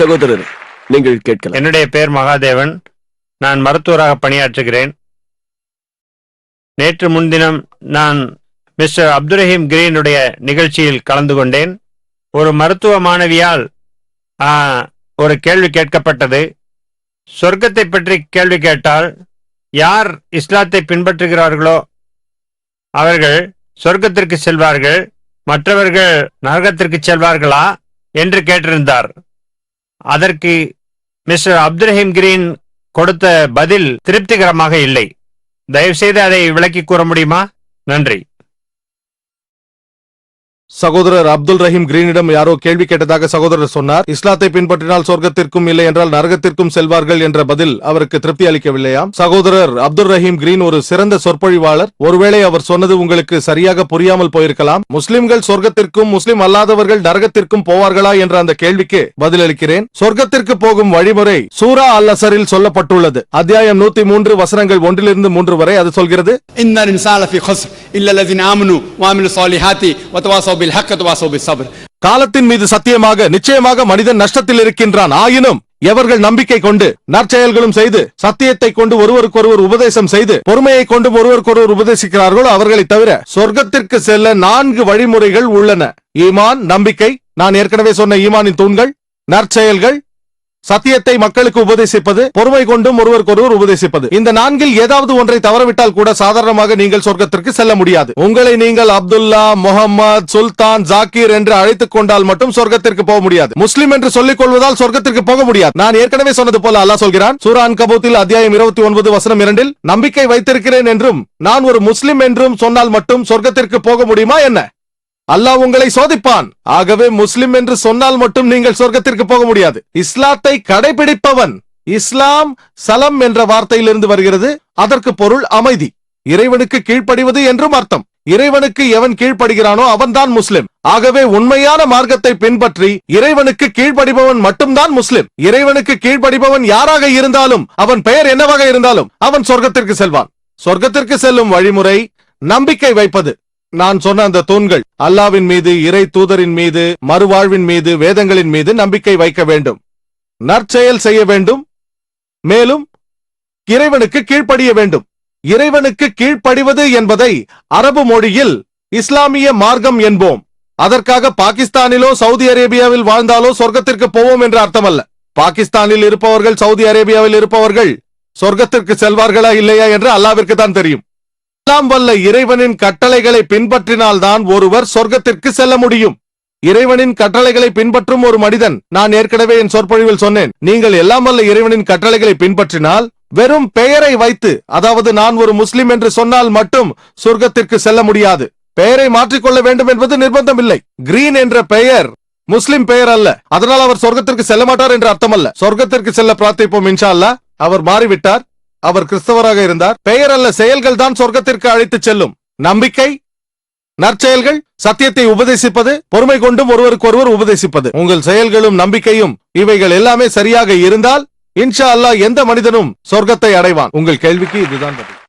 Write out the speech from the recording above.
சகோதரர் நீங்கள் கேட்கலாம். என்னுடைய பெயர் மகாதேவன். நான் மருத்துவராக பணியாற்றுகிறேன். நேற்று முன்தினம் நான் மிஸ்டர் அப்துரஹீம் கிரீனுடைய நிகழ்ச்சியில் கலந்து கொண்டேன். ஒரு மருத்துவ மாணவியால் ஒரு கேள்வி கேட்கப்பட்டது. சொர்க்கத்தை பற்றி கேள்வி கேட்டால் யார் இஸ்லாத்தை பின்பற்றுகிறார்களோ அவர்கள் சொர்க்கத்திற்கு செல்வார்கள். மற்றவர்கள் நரகத்திற்கு செல்வார்களா என்று கேட்டிருந்தார். அதற்கு மிஸ்டர் அப்துரஹீம் கிரீன் கொடுத்த பதில் திருப்திகரமாக இல்லை. தயவுசெய்து அதை விளக்கி கூற முடியுமா? நன்றி. சகோதரர் அப்துல் ரஹீம் கிரீனிடம் யாரோ கேள்வி கேட்டதாக சகோதரர் சொன்னார். இஸ்லாத்தை பின்பற்றினால் சொர்க்கத்திற்கும் இல்லை என்றால் நரகத்திற்கும் செல்வார்கள் என்ற பதில் அவருக்கு திருப்தி அளிக்கவில்லையாம். சகோதரர் அப்துல் ரஹீம் கிரீன் ஒரு சிறந்த சொற்பொழிவாளர். ஒருவேளை அவர் சொன்னது உங்களுக்கு சரியாக புரியாமல் போயிருக்கலாம். முஸ்லிம்கள் சொர்க்கத்திற்கும் முஸ்லிம் அல்லாதவர்கள் நரகத்திற்கும் போவார்களா என்ற அந்த கேள்விக்கு பதிலளிக்கிறேன். சொர்க்கத்திற்கு போகும் வழிமுறை சூரா அல் அசரில் சொல்லப்பட்டுள்ளது. அத்தியாயம் நூத்தி மூன்று வசனங்கள் ஒன்றிலிருந்து மூன்று வரை அது சொல்கிறது. இல்லல்லதின் ஆமனு வாமிலு சாலிஹாத்தி ஒத்தவாசோ பில் ஹக் ஒத்தவாசோ காலத்தின் மீது சத்தியமாக நிச்சயமாக மனிதன் நஷ்டத்தில் இருக்கின்றான். ஆயினும் எவர்கள் நம்பிக்கை கொண்டு நற்செயல்களும் செய்து சத்தியத்தை கொண்டு ஒருவருக்கொருவர் உபதேசம் செய்து பொறுமையை கொண்டு ஒருவருக்கொருவர் உபதேசிக்கிறார்களோ அவர்களை தவிர சொர்க்கத்திற்கு செல்ல நான்கு வழிமுறைகள் உள்ளன. ஈமான் நம்பிக்கை நான் ஏற்கனவே சொன்ன ஈமானின் தூண்கள் நற்செயல்கள் சத்தியத்தை மக்களுக்கு உபதேசிப்பது பொறுமை கொண்டும் ஒருவருக்கொருவர் உபதேசிப்பது. இந்த நான்கில் ஏதாவது ஒன்றை தவறவிட்டால் கூட சாதாரணமாக நீங்கள் சொர்க்கத்திற்கு செல்ல முடியாது. உங்களை நீங்கள் அப்துல்லா முகமது சுல்தான் ஜாக்கீர் என்று அழைத்துக் கொண்டால் மட்டும் சொர்க்கத்திற்கு போக முடியாது. முஸ்லிம் என்று சொல்லிக் கொள்வதால் சொர்க்கத்திற்கு போக முடியாது. நான் ஏற்கனவே சொன்னது போல அல்லாஹ் சொல்கிறான் சூரான் கபூத்தில் அத்தியாயம் இருபத்தி ஒன்பது வசனம் இரண்டில் நம்பிக்கை வைத்திருக்கிறேன் என்றும் நான் ஒரு முஸ்லிம் என்றும் சொன்னால் மட்டும் சொர்க்கத்திற்கு போக முடியுமா என்ன? அல்லாஹ் உங்களை சோதிப்பான். ஆகவே முஸ்லிம் என்று சொன்னால் மட்டும் நீங்கள் சொர்க்கத்திற்கு போக முடியாது. இஸ்லாத்தை கடைபிடிப்பவன் இஸ்லாம் சலம் என்ற வார்த்தையிலிருந்து வருகிறது. அதற்கு பொருள் அமைதி. இறைவனுக்கு கீழ்ப்படிவது என்றும் அர்த்தம். இறைவனுக்கு எவன் கீழ்ப்படுகிறானோ அவன்தான் முஸ்லிம். ஆகவே உண்மையான மார்க்கத்தை பின்பற்றி இறைவனுக்கு கீழ்ப்படிபவன் மட்டும்தான் முஸ்லிம். இறைவனுக்கு கீழ்ப்படிபவன் யாராக இருந்தாலும் அவன் பெயர் என்னவாக இருந்தாலும் அவன் சொர்க்கத்திற்கு செல்வான். சொர்க்கத்திற்கு செல்லும் வழிமுறை நம்பிக்கை வைப்பது. நான் சொன்ன அந்த தூண்கள் அல்லாவின் மீது இறை தூதரின் மீது மறுவாழ்வின் மீது வேதங்களின் மீது நம்பிக்கை வைக்க வேண்டும். நற்செயல் செய்ய வேண்டும். மேலும் இறைவனுக்கு கீழ்ப்படிய வேண்டும். இறைவனுக்கு கீழ்ப்படிவது என்பதை அரபு மொழியில் இஸ்லாமிய மார்க்கம் என்போம். அதற்காக பாகிஸ்தானிலோ சவுதி அரேபியாவில் வாழ்ந்தாலோ சொர்க்கத்திற்கு போவோம் என்று அர்த்தமல்ல. பாகிஸ்தானில் இருப்பவர்கள் சவுதி அரேபியாவில் இருப்பவர்கள் சொர்க்கத்திற்கு செல்வார்களா இல்லையா என்று அல்லாவிற்கு தான் தெரியும். எல்லாம் வல்ல இறைவனின் கட்டளைகளை பின்பற்றினால்தான் ஒருவர் சொர்க்கத்திற்கு செல்ல முடியும். இறைவனின் கட்டளைகளை பின்பற்றும் ஒரு மனிதன் நான் ஏற்கனவே என் சொற்பொழிவில் சொன்னேன் நீங்கள் எல்லாம் வல்ல இறைவனின் கட்டளைகளை பின்பற்றினால் வெறும் பெயரை வைத்து அதாவது நான் ஒரு முஸ்லிம் என்று சொன்னால் மட்டும் சொர்க்கத்திற்கு செல்ல முடியாது. பெயரை மாற்றிக்கொள்ள வேண்டும் என்பது நிர்பந்தம் இல்லை கிரீன் என்ற பெயர் முஸ்லிம் பெயர் அல்ல. அதனால் அவர் சொர்க்கத்திற்கு செல்ல மாட்டார் என்று அர்த்தம் அல்ல சொர்க்கத்திற்கு செல்ல பிரார்த்திப்போம் இன்ஷா அல்ல அவர் மாறிவிட்டார். அவர் கிறிஸ்தவராக இருந்தார். பெயர் அல்ல செயல்கள் தான் சொர்க்கத்திற்கு அழைத்துச் செல்லும். நம்பிக்கை நற்செயல்கள் சத்தியத்தை உபதேசிப்பது பொறுமை கொண்டும் ஒருவருக்கொருவர் உபதேசிப்பது. உங்கள் செயல்களும் நம்பிக்கையும் இவைகள் எல்லாமே சரியாக இருந்தால் இன்ஷா அல்லாஹ் எந்த மனிதனும் சொர்க்கத்தை அடைவான். உங்கள் கேள்விக்கு இதுதான் பதில்.